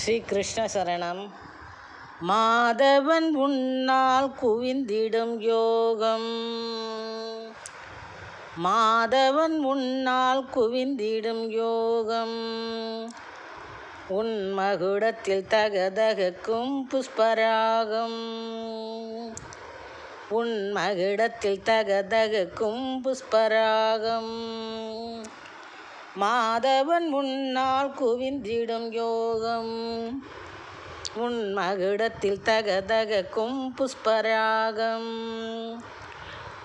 ஸ்ரீ கிருஷ்ண சரணம் மாதவன் உன்னால் குவிந்திடும் யோகம். மாதவன் உன்னால் குவிந்திடும் யோகம். உன் மகுடத்தில் தகதகக்கும் புஷ்பராகம். உன் மகிடத்தில் தகதகக்கும் புஷ்பராகம். மாதவன் முன்னால் குவிந்திடும் யோகம். உன் மகுடத்தில் தகதகக்கும் புஷ்பராகம்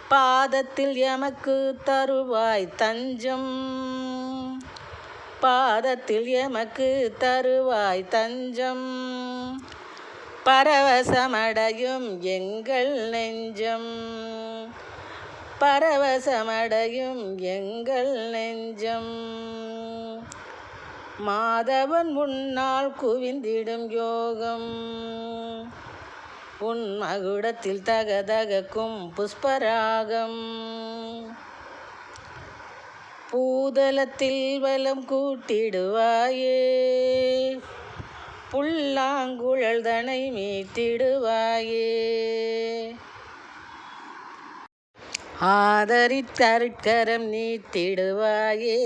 பாதத்தில் எமக்கு தருவாய் தஞ்சம். பாதத்தில் எமக்கு தருவாய் தஞ்சம். பரவசமடையும் எங்கள் நெஞ்சம். பரவசமடையும் எங்கள் நெஞ்சம். மாதவன் முன்னால் குவிந்திடும் யோகம். உன் மகுடத்தில் தகதகக்கும் புஷ்பராகம். பூதலத்தில் வலம் கூட்டிடுவாயே. புல்லாங்குழல் தனை மீட்டிடுவாயே. ஆதரித்தருட்கரம் நீட்டிடுவாயே.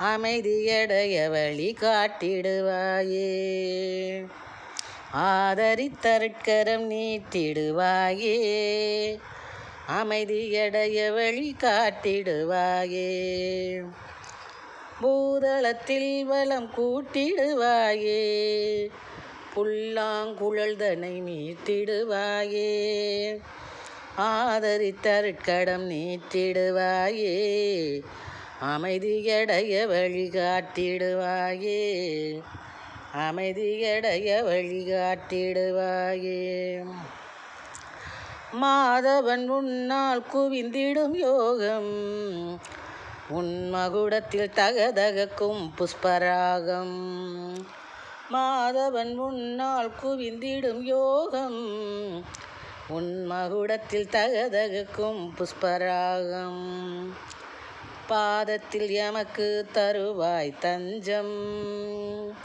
அமைதியடைய வழி காட்டிடுவாயே. ஆதரித்தருட்கரம் நீட்டிடுவாயே. அமைதியடைய வழி காட்டிடுவாயே. பூதளத்தில் வளம் கூட்டிடுவாயே. புல்லாங்குழல்தனை மீட்டிடுவாயே. ஆதரித்தருட்கடம் நீட்டிடுவாயே. அமைதியடைய வழிகாட்டிடுவாயே. அமைதியடைய வழிகாட்டிடுவாயே. மாதவன் உன்னால் குவிந்திடும் யோகம். உன் மகுடத்தில் தகதகக்கும் புஷ்பராகம். மாதவன் உன்னால் குவிந்திடும் யோகம். உன் மகுடத்தில் தகதகக்கும் புஷ்பராகம். பாதத்தில் எமக்கு தருவாய் தஞ்சம்.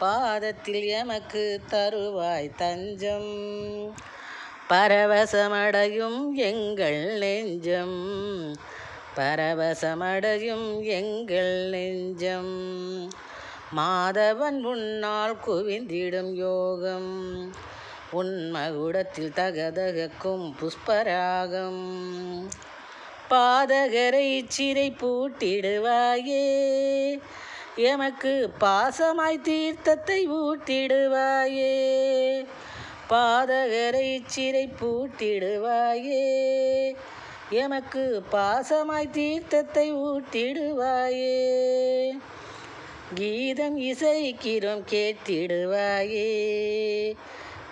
பாதத்தில் எமக்கு தருவாய் தஞ்சம். பரவசமடையும் எங்கள் நெஞ்சம். பரவசமடையும் எங்கள் நெஞ்சம். மாதவன் முன்னால் குவிந்திடும் யோகம். உன்மகுடத்தில் தகதகக்கும் புஷ்பராகம். பாதகரை சிறை பூட்டிடுவாயே எமக்கு பாசமாய் தீர்த்தத்தை ஊட்டிடுவாயே. பாதகரை சிறை பூட்டிடுவாயே எமக்கு பாசமாய் தீர்த்தத்தை ஊட்டிடுவாயே. கீதம் இசைக்கிறோம் கேட்டிடுவாயே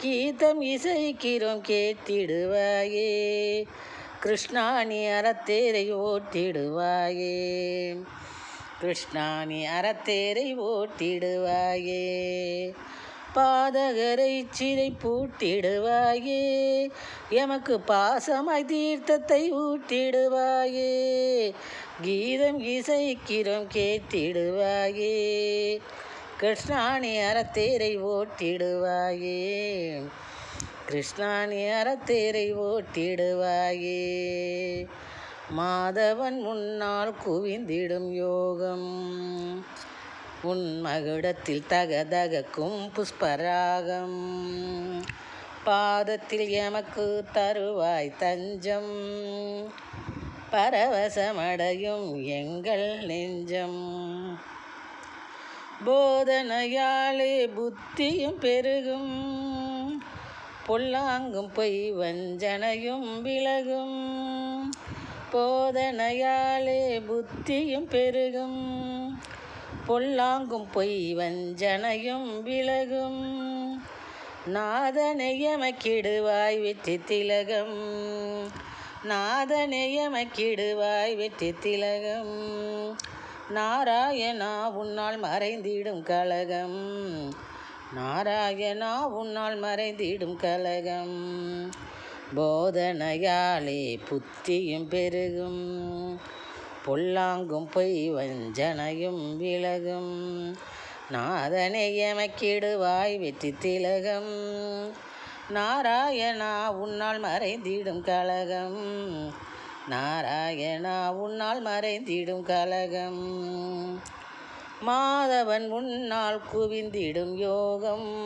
கீதம் இசைக்கிறோம் கேட்டிடுவாயே. கிருஷ்ணாணி அறத்தேரை ஓட்டிடுவாயே. கிருஷ்ணாணி அறத்தேரை ஓட்டிடுவாயே. பாதகரை சிறை பூட்டிடுவாயே. எமக்கு பாசமாய் தீர்த்தத்தை ஊட்டிடுவாயே. கீதம் இசைக்கிறோம் கேட்டிடுவாயே. கிருஷ்ணாணி அறத்தேரை ஓட்டிடுவாயே. கிருஷ்ணாணி அறத்தேரை ஓட்டிடுவாயே. மாதவன் முன்னால் குவிந்திடும் யோகம். உன் மகுடத்தில் தகதகக்கும் புஷ்பராகம். பாதத்தில் எமக்கு தருவாய் தஞ்சம். பரவசமடையும் எங்கள் நெஞ்சம். போதனையாலே புத்தியும் பெருகும். பொல்லாங்கும் பொய் வஞ்சனையும் விலகும். போதனையாலே புத்தியும் பெருகும். பொல்லாங்கும் பொய் வஞ்சனையும் விலகும். நாதனையமக்கிடுவாய் வெற்றி திலகம். நாதனையமக்கிடுவாய் வெற்றி திலகம். நாராயணா உன்னால் மறைந்திடும் கலகம். நாராயணா உன்னால் மறைந்திடும் கலகம். போதனையாலே புத்தியும் பெருகும். பொல்லாங்கும் பொய் வஞ்சனையும் விலகும். நாதனை எமக்கிடுவாய் வெற்றி திலகம். நாராயணா உன்னால் மறைந்திடும் கலகம். நாராயணா உன்னால் மறைந்திடும் கலகம். மாதவன் உன்னால் குவிந்திடும் யோகம்.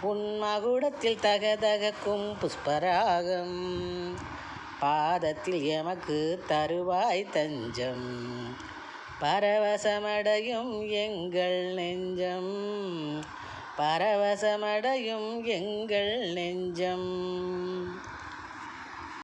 உன் மகுடத்தில் தகதகக்கும் புஷ்பராகம். பாதத்தில் எமக்கு தருவாய் தஞ்சம். பரவசமடையும் எங்கள் நெஞ்சம். பரவசமடையும் எங்கள் நெஞ்சம்.